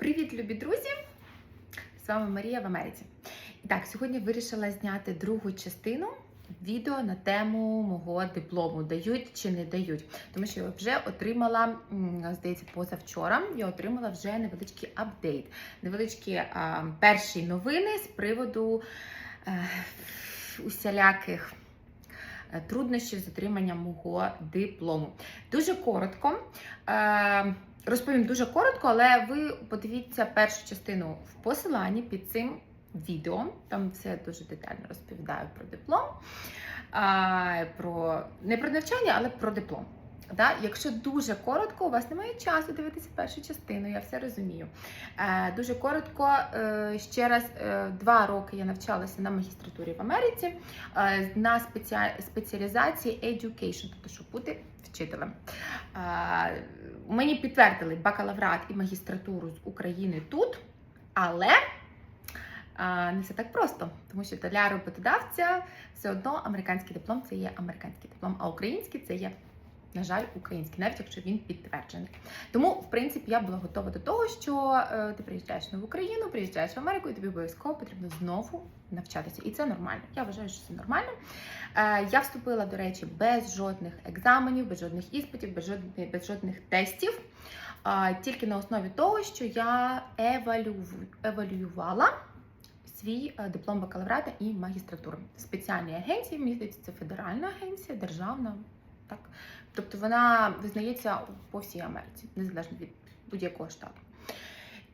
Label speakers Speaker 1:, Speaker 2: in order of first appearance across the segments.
Speaker 1: Привіт, любі друзі! З вами Марія в Америці. І так, сьогодні вирішила зняти другу частину відео на тему мого диплому. Дають чи не дають. Тому що я вже отримала, здається, позавчора я отримала вже невеличкий апдейт, невеличкі а, перші новини з приводу е, усіляких. е, Труднощів з отриманням мого диплому. Дуже коротко. Розповім дуже коротко, але ви подивіться першу частину в посиланні під цим відео. Там все дуже детально розповідаю про диплом, про не про навчання, але про диплом. Да? Якщо дуже коротко, у вас немає часу дивитися першу частину, я все розумію. Е, дуже коротко, е, ще раз, е, два роки я навчалася на магістратурі в Америці е, на спеціа... спеціалізації education, тобто щоб бути вчителем. Е, мені підтвердили бакалаврат і магістратуру з України тут, але е, не все так просто, тому що для роботодавця все одно американський диплом це є американський диплом, а український це є. На жаль, український, навіть якщо він підтверджений. Тому, в принципі, я була готова до того, що е, ти приїжджаєш в Україну, приїжджаєш в Америку, і тобі обов'язково потрібно знову навчатися. І це нормально. Я вважаю, що це нормально. Е, я вступила, до речі, без жодних екзаменів, без жодних іспитів, без жодних, без жодних тестів. Тільки на основі того, що я евалю... евалюювала свій е, диплом бакалаврата і магістратури в спеціальній агенції. Мені здається, це федеральна агенція, державна. Так, тобто вона визнається по всій Америці, незалежно від будь-якого штату.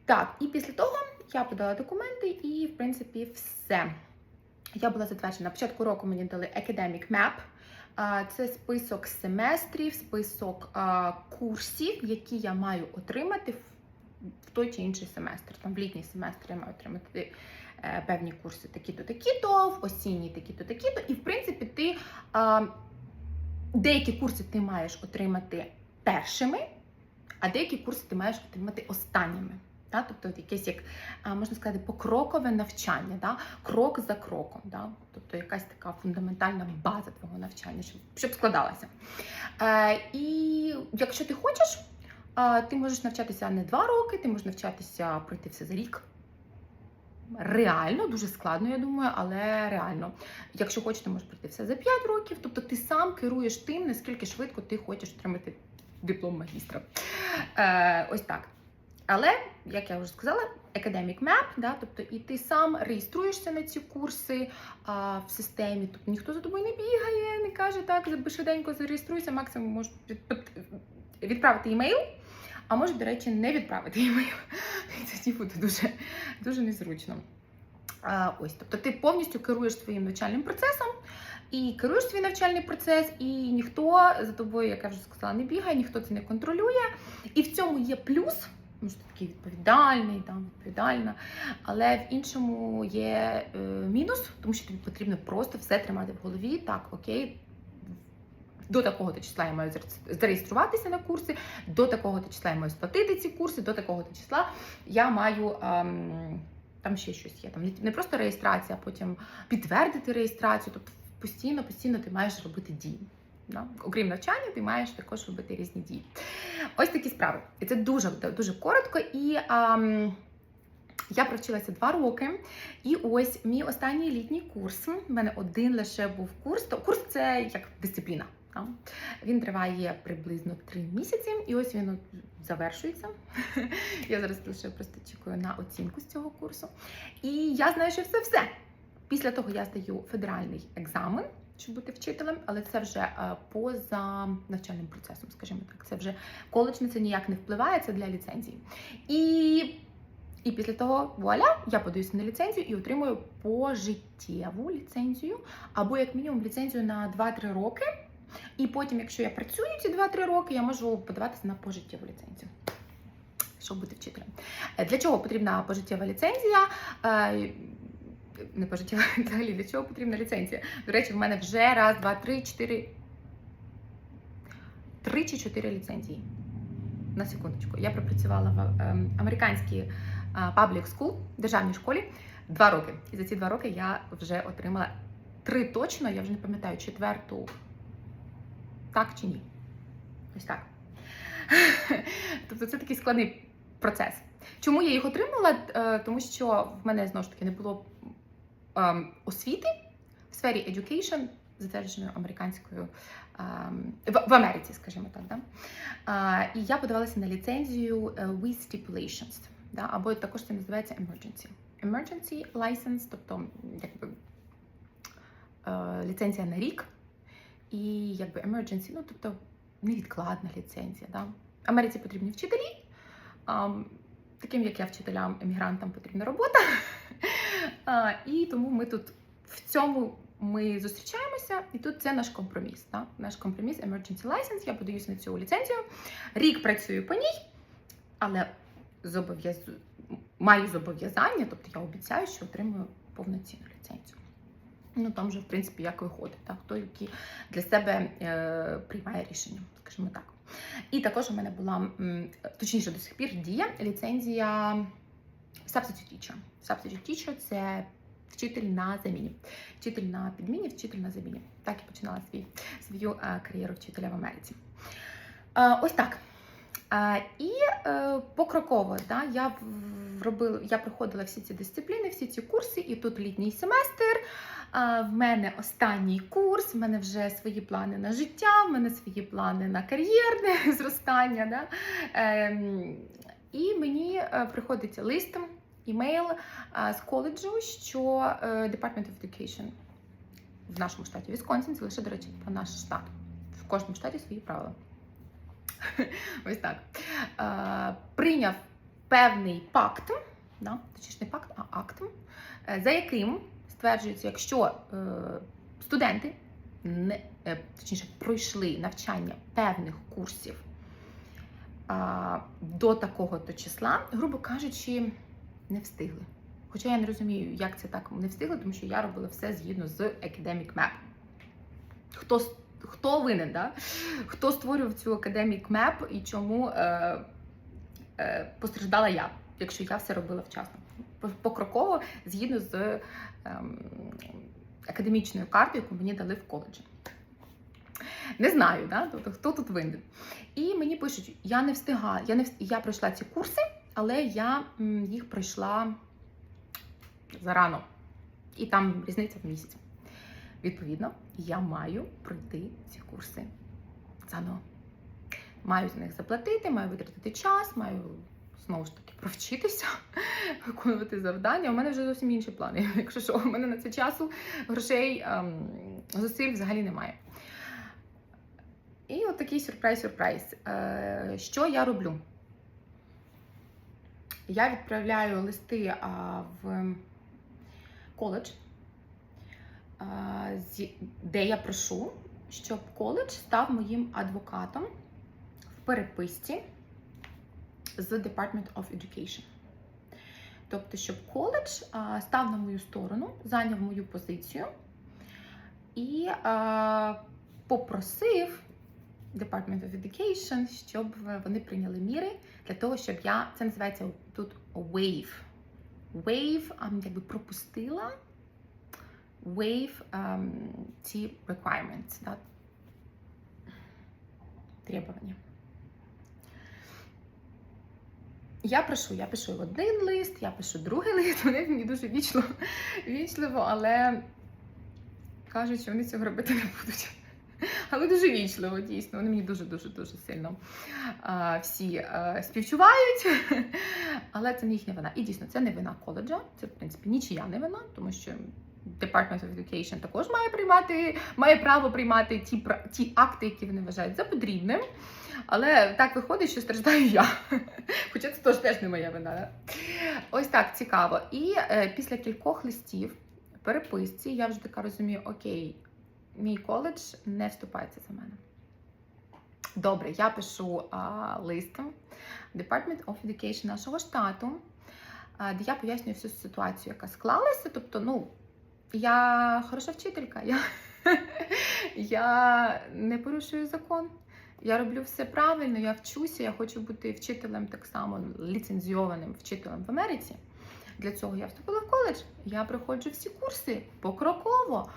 Speaker 1: Так, і після того я подала документи, і в принципі все. Я була затверджена. На початку року мені дали Academic Map. Це список семестрів, список курсів, які я маю отримати в той чи інший семестр. Там в літній семестр я маю отримати е, певні курси такі-то, такі-то, в осінній такі-то, такі-то. І в принципі, ти деякі курси ти маєш отримати першими, а деякі курси ти маєш отримати останніми. Да? Тобто якесь як можна сказати покрокове навчання, да? крок за кроком. Да? Тобто якась така фундаментальна база твого навчання, щоб, щоб складалася. Е, і якщо ти хочеш, е, ти можеш навчатися не два роки, ти можеш навчатися пройти все за рік. Реально, дуже складно, я думаю, але реально. Якщо хочеш, ти можеш пройти все за 5 років. Тобто ти сам керуєш тим, наскільки швидко ти хочеш отримати диплом магістра. Е, ось так. Але, як я вже сказала, Academic Map, да, тобто і ти сам реєструєшся на ці курси а, в системі, тобто ніхто за тобою не бігає, не каже так, швиденько зареєструйся, максимум можеш відправити імейл, а може, до речі, не відправити імейл. І тоді буде дуже, дуже незручно. А, ось, тобто ти повністю керуєш своїм навчальним процесом. І керуєш свій навчальний процес, і ніхто за тобою, як я вже сказала, не бігає, ніхто це не контролює. І в цьому є плюс, тому що такий відповідальний, там, відповідальна. Але в іншому є е, мінус, тому що тобі потрібно просто все тримати в голові. Так, окей, до такого то числа я маю зареєструватися на курси, до такого то числа я маю сплатити ці курси, до такого то числа я маю. Ем, там ще щось є. Там не- просто реєстрація, а потім підтвердити реєстрацію. Тобто постійно, постійно ти маєш робити дії. Да? Окрім навчання, ти маєш також робити різні дії. Ось такі справи. І це дуже дуже коротко. І ам, я провчилася два роки. І ось мій останній літній курс. У мене один лише був курс. То курс це як дисципліна. Да. Він триває приблизно три місяці, і ось він завершується. Я зараз лише просто чекаю на оцінку з цього курсу. І я знаю, що це все. Після того я здаю федеральний екзамен, щоб бути вчителем, але це вже е, поза навчальним процесом, скажімо так. Це вже коледж на це ніяк не впливає, це для ліцензії. І, і після того вуаля, я подаюся на ліцензію і отримую пожиттєву ліцензію, або як мінімум ліцензію на 2-3 роки. І потім, якщо я працюю ці 2-3 роки, я можу подаватися на пожиттєву ліцензію. Щоб бути вчителем. Е, Для чого потрібна пожиттєва ліцензія? Е, Не пожиттєва взагалі, для чого потрібна ліцензія? До речі, в мене вже раз, два, три, чотири. Три чи чотири ліцензії. На секундочку. Я пропрацювала в ем, американській public school, державній школі два роки. І за ці два роки я вже отримала три точно, я вже не пам'ятаю, четверту. Так чи ні? Ось так. Тобто це такий складний процес. Чому я їх отримала? Е, Тому що в мене знову ж таки не було ем, освіти в сфері education, затвердженою американською ем, в, Америці, скажімо так. Да? І я подавалася на ліцензію е, with stipulations, да? або також це називається emergency. Emergency license, тобто якби е, ліцензія на рік, і якби emergency, ну тобто невідкладна ліцензія. Да? Америці потрібні вчителі. Таким як я вчителям, емігрантам потрібна робота. А, і тому ми тут в цьому ми зустрічаємося, і тут це наш компроміс. Так? Наш компроміс Emergency License. Я подаюся на цю ліцензію. Рік працюю по ній, але зобов'яз... маю зобов'язання, тобто я обіцяю, що отримую повноцінну ліцензію. Ну там вже, в принципі, як виходить, так? хто який для себе е, приймає рішення, скажімо так. І також у мене була, точніше, до сих пір діє ліцензія Substitute Teacher. Substitute Teacher – це вчитель на заміні. Вчитель на підміні, вчитель на заміні. Так я починала свій, свою е, кар'єру вчителя в Америці. Е, ось так. Е, і е, покроково да, я робила, я проходила всі ці дисципліни, всі ці курси, і тут літній семестр. В мене останній курс, в мене вже свої плани на життя, в мене свої плани на кар'єрне зростання. Да? Ем, і мені е, приходить лист, імейл з коледжу, що е, Department of Education в нашому штаті Вісконсін, це лише, до речі, по наш штат. В кожному штаті свої правила. Ось так. Прийняв певний пакт, да? точніше не пакт, а акт, е, за яким стверджується, якщо е, студенти не, е, точніше пройшли навчання певних курсів до такого-то числа, грубо кажучи, не встигли. Хоча я не розумію, як це так не встигли, тому що я робила все згідно з Academic Map. Хто, хто винен, да? хто створював цю Academic Map і чому постраждала я, якщо я все робила вчасно. Покроково, згідно з ем, академічною картою, яку мені дали в коледжі. Не знаю, да? тобто, хто тут винен. І мені пишуть, я не встигала, я не вст... я пройшла ці курси, але я їх пройшла зарано. І там різниця в місяць. Відповідно, я маю пройти ці курси заново. Маю за них заплатити, маю витратити час, маю знову ж таки провчитися, виконувати завдання. У мене вже зовсім інші плани. Якщо що, у мене на це часу, грошей, ем, зусиль взагалі немає. І от такий сюрприз-сюрприз. Е, що я роблю? Я відправляю листи а, в коледж, а, зі- де я прошу, щоб коледж став моїм адвокатом переписці з Department of Education. Тобто, щоб коледж став на мою сторону, зайняв мою позицію і попросив Department of Education, щоб вони прийняли міри для того, щоб я це називається тут. Waive, а, якби пропустила waive ем, ці requirements, да, требування. Я пишу, я пишу один лист, я пишу другий лист, вони мені дуже вічливо, вічливо, але кажуть, що вони цього робити не будуть. Але дуже вічливо, дійсно. Вони мені дуже-дуже дуже сильно а, всі а, співчувають. Але це не їхня вина. І дійсно, це не вина коледжа. Це, в принципі, нічия не вина, тому що Department of Education також має приймати, має право приймати ті, ті акти, які вони вважають за потрібним. Але так виходить, що страждаю я. Хоча це теж не моя вина. Ось так цікаво. І е, після кількох листів переписці я вже така розумію, окей, мій коледж не вступається за мене. Добре, я пишу а, лист Department of Education нашого штату, а, де я пояснюю всю ситуацію, яка склалася. Тобто, ну, я хороша вчителька, я, я не порушую закон. Я роблю все правильно, я вчуся, я хочу бути вчителем так само ліцензійованим вчителем в Америці. Для цього я вступила в коледж. Я проходжу всі курси покроково,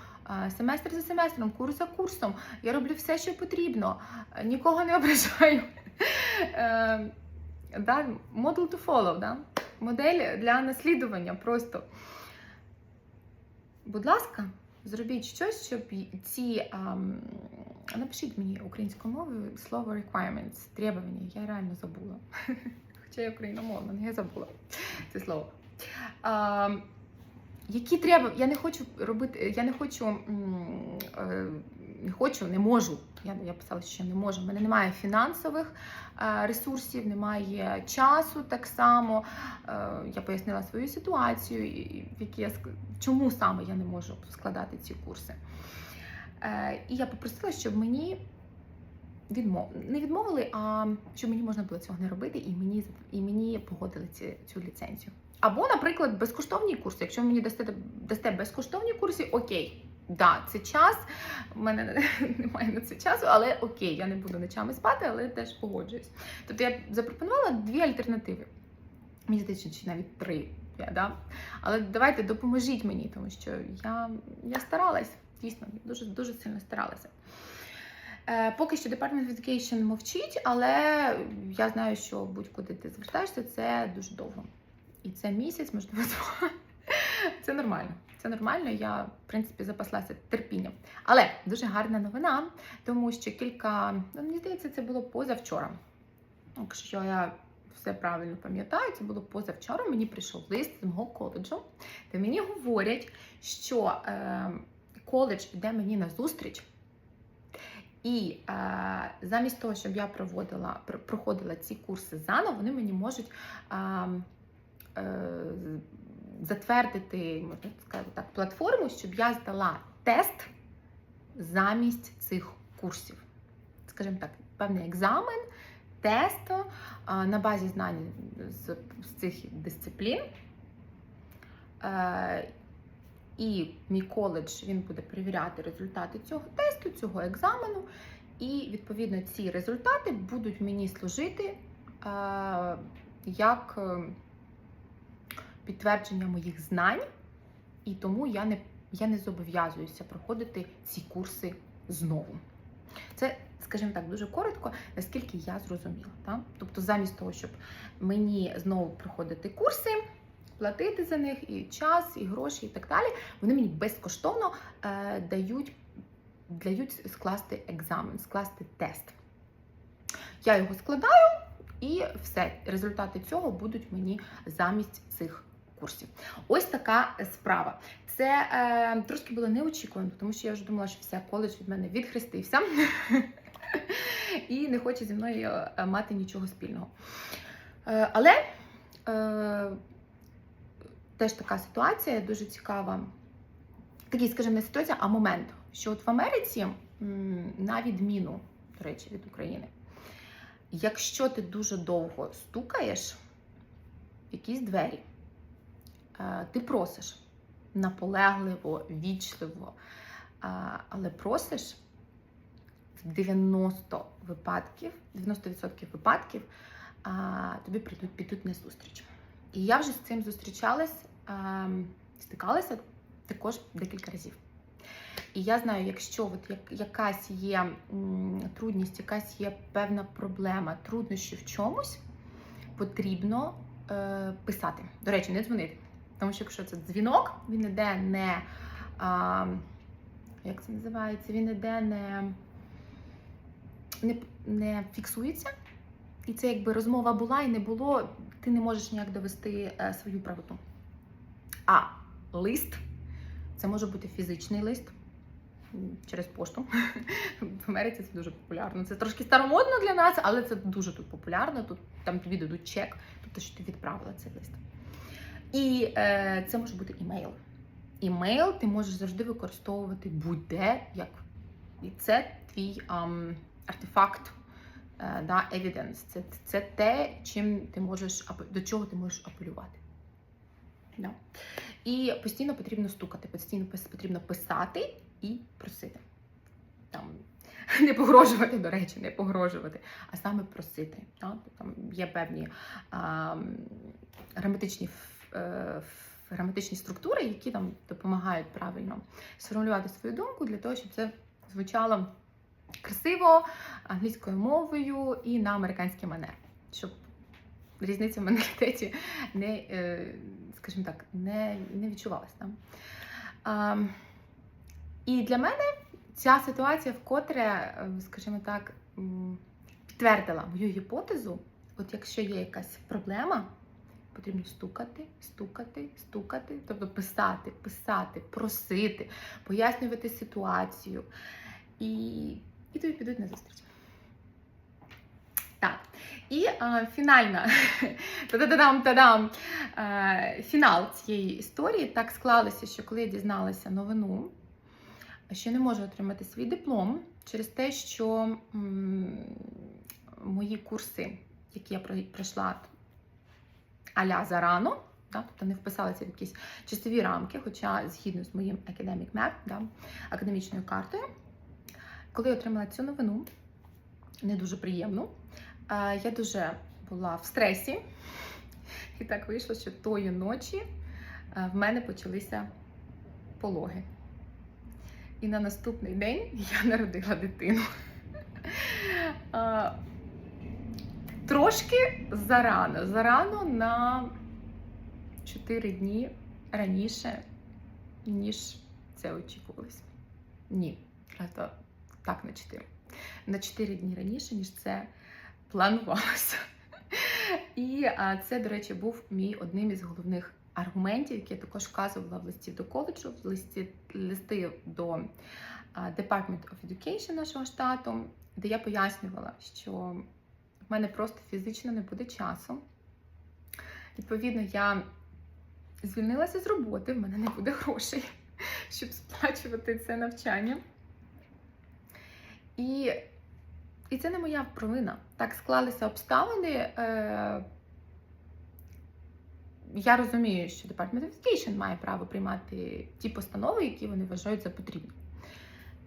Speaker 1: семестр за семестром, курс за курсом. Я роблю все, що потрібно, нікого не ображаю. Е, model to follow, да? модель для наслідування просто. Будь ласка, зробіть щось, щоб ці. Напишіть мені українською мовою слово requirements, требування. Я реально забула. Хоча я україномовна, але я забула це слово. Ам, які треба, я не хочу робити, я не хочу, е, не хочу, не можу. Я, я писала, що не можу. У мене немає фінансових е, ресурсів, немає часу так само. Е, Я пояснила свою ситуацію, в якій я чому саме я не можу складати ці курси. Е, І я попросила, щоб мені відмов... не відмовили, а щоб мені можна було цього не робити, і мені, і мені погодили ці, цю ліцензію. Або, наприклад, безкоштовні курси. Якщо мені дасте, дасте безкоштовні курси, окей. Да, це час. У мене немає на це часу, але окей, я не буду ночами спати, але теж погоджуюсь. Тобто я запропонувала дві альтернативи. Мені здається, чи навіть три. Я, да? Але давайте допоможіть мені, тому що я, я старалась, дійсно, дуже, дуже сильно старалася. Е, Поки що Department of Education мовчить, але я знаю, що будь-куди ти звертаєшся, це дуже довго. І це місяць, можливо, два. Це нормально. Це нормально. Я, в принципі, запаслася терпінням. Але дуже гарна новина, тому що кілька, ну, мені здається, це було позавчора. Якщо я все правильно пам'ятаю, це було позавчора. Мені прийшов лист з мого коледжу, де мені говорять, що е, коледж іде мені на зустріч. І е, замість того, щоб я проводила, проходила ці курси заново, вони мені можуть е, е, затвердити, можна сказати так, платформу, щоб я здала тест замість цих курсів. Скажімо так, певний екзамен, тест е, на базі знань з, з цих дисциплін. Е, і мій коледж він буде перевіряти результати цього тесту, цього екзамену. І відповідно ці результати будуть мені служити е, як е, підтвердження моїх знань, і тому я не, я не зобов'язуюся проходити ці курси знову. Це, скажімо так, дуже коротко, наскільки я зрозуміла. Так? Тобто, замість того, щоб мені знову проходити курси, платити за них і час, і гроші, і так далі, вони мені безкоштовно е, дають, дають скласти екзамен, скласти тест. Я його складаю, і все. Результати цього будуть мені замість цих курсів. Ось така справа. Це е, трошки було неочікувано, тому що я вже думала, що все, коледж від мене відхрестився і не хоче зі мною е, мати нічого спільного. Е, але е, теж така ситуація дуже цікава. Такий, скажімо, не ситуація, а момент, що от в Америці, на відміну, до речі, від України, якщо ти дуже довго стукаєш в якісь двері, е, ти просиш наполегливо, вічливо, е, але просиш в 90 випадків, 90% випадків тобі прийдуть, підуть на зустріч. І я вже з цим зустрічалась, стикалася також декілька разів. І я знаю, якщо от якась є трудність, якась є певна проблема, труднощі в чомусь, потрібно е, писати. До речі, не дзвонити. Тому що якщо це дзвінок, він іде не. А, як це називається? Він іде не, не, не фіксується. І це якби розмова була і не було, ти не можеш ніяк довести е, свою правоту. А лист це може бути фізичний лист через пошту. В Америці це дуже популярно. Це трошки старомодно для нас, але це дуже тут популярно. Тут там тобі дадуть чек, тобто що ти відправила цей лист. І е, це може бути імейл. Імейл ти можеш завжди використовувати будь-де, як і це твій ам, артефакт, е, да, evidence. Це, це те, чим ти можеш до чого ти можеш апелювати. Да. І постійно потрібно стукати, постійно потрібно писати і просити. Там, не погрожувати, до речі, не погрожувати, а саме просити. Да? Там є певні а, граматичні, ф- е, граматичні структури, які там допомагають правильно сформулювати свою думку для того, щоб це звучало красиво англійською мовою і на американський манер, щоб різниця в менталітеті не, е, скажімо так, не, не відчувалася. І для мене ця ситуація вкотре, е, скажімо так, підтвердила мою гіпотезу. От якщо є якась проблема, потрібно стукати, стукати, стукати, тобто писати, писати, просити, пояснювати ситуацію. І, і тобі підуть на зустріч. І а, фінальна. Та-да-дам, та-дам, е, фінал цієї історії. Так склалося, що коли я дізналася новину, що не можу отримати свій диплом через те, що м, мої курси, які я пройшла аля зарано, да, тобто не вписалися в якісь часові рамки, хоча згідно з моїм academic map, да, академічною картою, коли я отримала цю новину, не дуже приємну, е, я дуже була в стресі, і так вийшло, що тої ночі в мене почалися пологи. І на наступний день я народила дитину. Трошки зарано. Зарано на 4 дні раніше, ніж це очікувалось. Ні, так на 4. На 4 дні раніше, ніж це планувалося. І це, до речі, був мій одним із головних аргументів, які я також вказувала в листі до коледжу, в листі листи до Department of Education нашого штату, де я пояснювала, що в мене просто фізично не буде часу. Відповідно, я звільнилася з роботи, в мене не буде грошей, щоб сплачувати це навчання. І, і це не моя провина. Так склалися обставини. Е, я розумію, що Department of Education має право приймати ті постанови, які вони вважають за потрібні.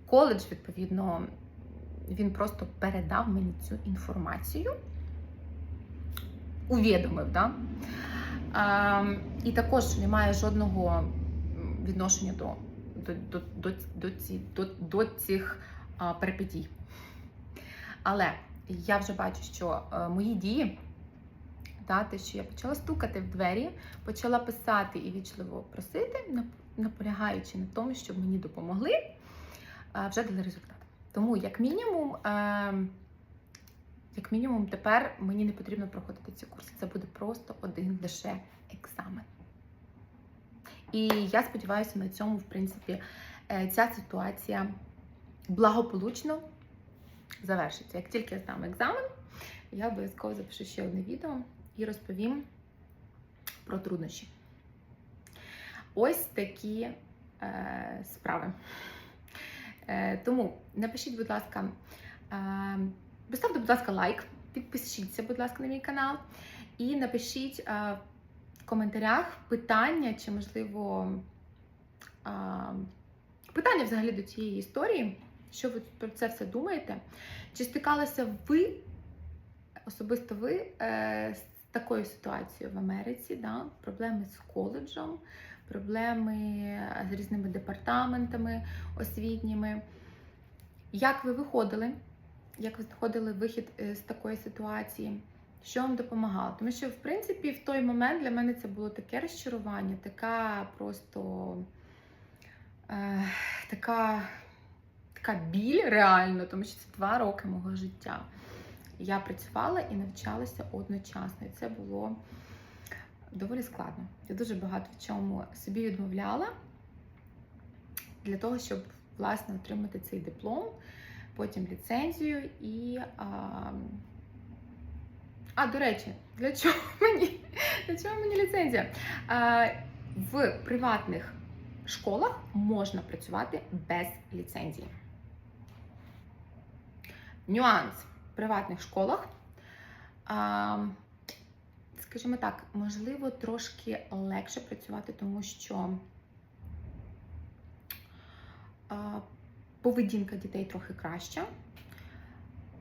Speaker 1: Коледж, відповідно, він просто передав мені цю інформацію, увідомив, да? а, і також немає жодного відношення до, до, до, до, ці, до, до цих а, перипетій. Але я вже бачу, що а, мої дії, да, те, що я почала стукати в двері, почала писати і вічливо просити, наполягаючи на тому, щоб мені допомогли, а, вже дали результат. Тому, як мінімум, е, як мінімум, тепер мені не потрібно проходити ці курси. Це буде просто один лише екзамен. І я сподіваюся, на цьому, в принципі, е, ця ситуація благополучно завершиться. Як тільки я здам екзамен, я обов'язково запишу ще одне відео і розповім про труднощі. Ось такі е, справи. Е, Тому напишіть, будь ласка, е, поставте, будь ласка, лайк, підпишіться, будь ласка, на мій канал. І напишіть е, в коментарях питання, чи, можливо, е, питання взагалі до цієї історії. Що ви про це все думаєте? Чи стикалися ви, особисто ви, е, з такою ситуацією в Америці? Да? Проблеми з коледжем, проблеми з різними департаментами освітніми? Як ви виходили? Як ви знаходили вихід е, з такої ситуації? Що вам допомагало? Тому що, в принципі, в той момент для мене це було таке розчарування, така просто е, така, така біль реально, тому що це два роки мого життя. Я працювала і навчалася одночасно. І це було доволі складно. Я дуже багато в чому собі відмовляла для того, щоб власне отримати цей диплом, потім ліцензію і. А, а до речі, для чого мені для чого мені ліцензія? А, в приватних школах можна працювати без ліцензії. Нюанс в приватних школах. Скажімо так, можливо, трошки легше працювати, тому що поведінка дітей трохи краща,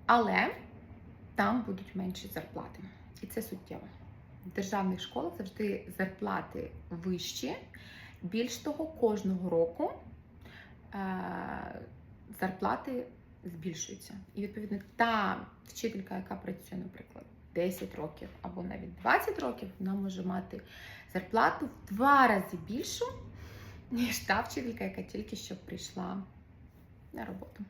Speaker 1: але там будуть менші зарплати. І це суттєво. В державних школах завжди зарплати вищі. Більш того, кожного року е, зарплати збільшуються. І, відповідно, та вчителька, яка працює, наприклад, 10 років або навіть 20 років, вона може мати зарплату в два рази більшу, ніж та вчителька, яка тільки що прийшла на роботу.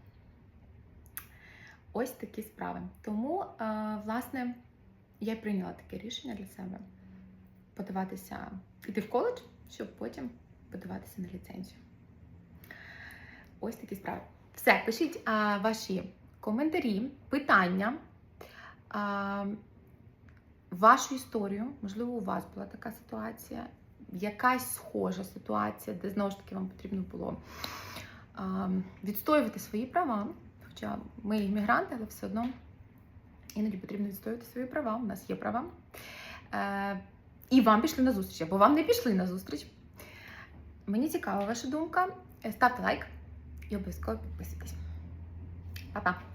Speaker 1: Ось такі справи. Тому, е, власне, я прийняла таке рішення для себе подаватися, іти в коледж, щоб потім подаватися на ліцензію. Ось такі справи. Все, пишіть а, ваші коментарі, питання, а, вашу історію. Можливо, у вас була така ситуація, якась схожа ситуація, де знову ж таки вам потрібно було а, відстоювати свої права. Хоча ми іммігранти, але все одно іноді потрібно відстоювати свої права. У нас є права. Е, і вам пішли на зустріч, або вам не пішли на зустріч. Мені цікава ваша думка. Ставте лайк і обов'язково підписуйтесь. Па-па!